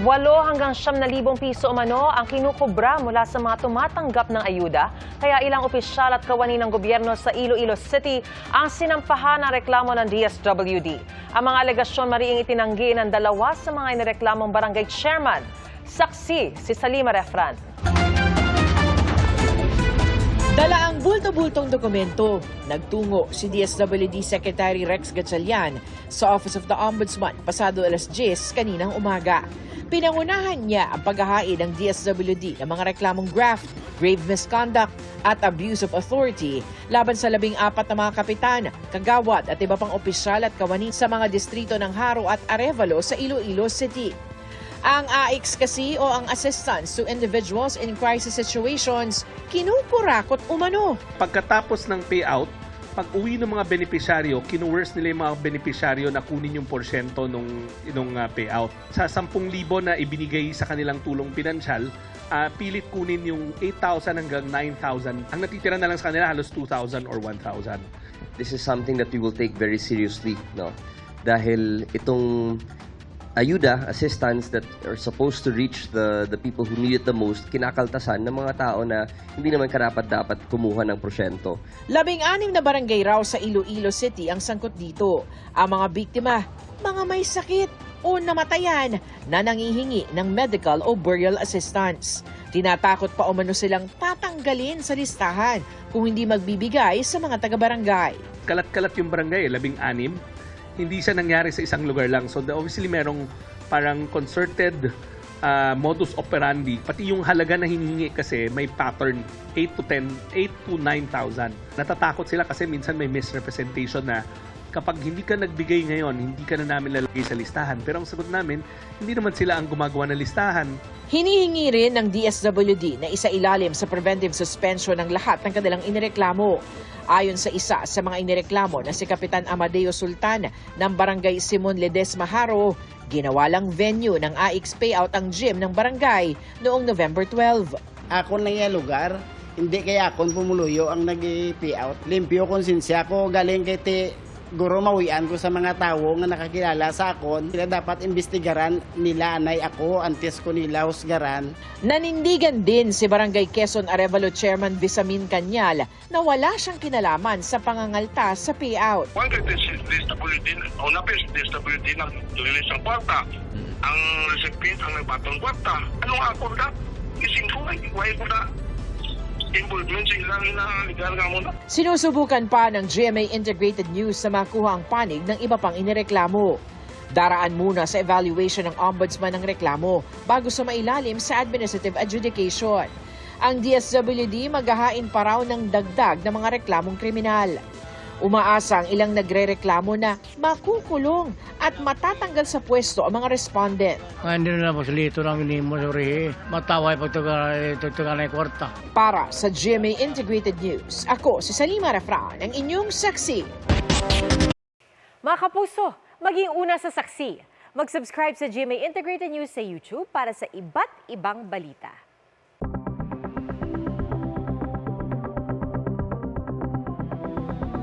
Walo hanggang siyam na libong piso umano ang kinukubra mula sa mga tumatanggap ng ayuda. Kaya ilang opisyal at kawani ng gobyerno sa Iloilo City ang sinampahan ng reklamo ng DSWD. Ang mga alegasyon mariing itinanggi ng dalawa sa mga inireklamong barangay chairman. Saksi si Salima Refran. Dala bulto-bultong dokumento. Nagtungo si DSWD Secretary Rex Gatchalian sa Office of the Ombudsman pasado alas 10 kaninang umaga. Pinangunahan niya ang paghahain ng DSWD ng mga reklamong graft, grave misconduct at abuse of authority laban sa labing apat na mga kapitan, kagawad at iba pang opisyal at kawani sa mga distrito ng Haro at Arevalo sa Iloilo City. Ang AIX kasi o ang Assistance to Individuals in Crisis Situations, kinukurakot umano. pagkatapos ng payout, pag uwi ng mga benepisyaryo, kinuwers nila yung mga benepisyaryo na kunin yung porsyento nung, nung ah, payout. Sa 10,000 na ibinigay sa kanilang tulong pinansyal, ah, pilit kunin yung 8,000 hanggang 9,000. Ang natitira na lang sa kanila halos 2,000 or 1,000. this is something that we will take very seriously, no? Dahil itong ayuda, assistance that are supposed to reach the the people who need it the most, kinakaltasan ng mga tao na hindi naman karapat-dapat kumuha ng porsyento. Labing-anim na barangay raw sa Iloilo City ang sangkot dito. Ang mga biktima, mga may sakit o namatayan na nangihingi ng medical o burial assistance. Tinatakot pa umano silang tatanggalin sa listahan kung hindi magbibigay sa mga taga-barangay. Kalat-kalat yung barangay, eh, labing anim. Hindi siya nangyari sa isang lugar lang. So obviously merong parang concerted ah, modus operandi. Pati yung halaga na hinihingi kasi may pattern 8 to 10, 8 to 9,000. Natatakot sila kasi minsan may misrepresentation na kapag hindi ka nagbigay ngayon, hindi ka na namin lalagay sa listahan. Pero ang sagot namin, hindi naman sila ang gumagawa ng listahan. Hinihingi rin ng DSWD na isa ilalim sa preventive suspension ng lahat ng kanilang inireklamo. Ayon sa isa sa mga inireklamo na si Kapitan Amadeo Sultan ng Barangay Simon Ledesma Haro, ginawa lang venue ng AX payout ang gym ng barangay noong November 12. ako na yung lugar. Hindi kaya akon pumuluyo ang nag-payout. Limpyo konsensya ko galing kay ti guro mawian ko sa mga tao nga nakakilala sa akon. Sila dapat imbestigaran nila anay ako antes ko nila husgaran. Nanindigan din si Barangay Quezon Arevalo Chairman Visamin Kanyal na wala siyang kinalaman sa pangangalta sa payout. One una pa yung DSWD nang release ng kwarta. Ang recipient ang nagbatong kwarta. Anong ako na? Ising ko ay, why ko na involvement sa ilang inaligal nga mo na. Sinusubukan pa ng GMA Integrated News na makuha ang panig ng iba pang inireklamo. Daraan muna sa evaluation ng ombudsman ng reklamo bago sa mailalim sa administrative adjudication. Ang DSWD maghahain pa raw ng dagdag ng mga reklamong kriminal. Umaasa ang ilang nagrereklamo na makukulong at matatanggal sa pwesto ang mga respondent. Nga hindi na po silito lang ini mo suri. Mataway pag tutugan na kwarta. Para sa GMA Integrated News, ako si Salima Refran, ang inyong saksi. Mga kapuso, maging una sa saksi. Mag-subscribe sa GMA Integrated News sa YouTube para sa iba't ibang balita.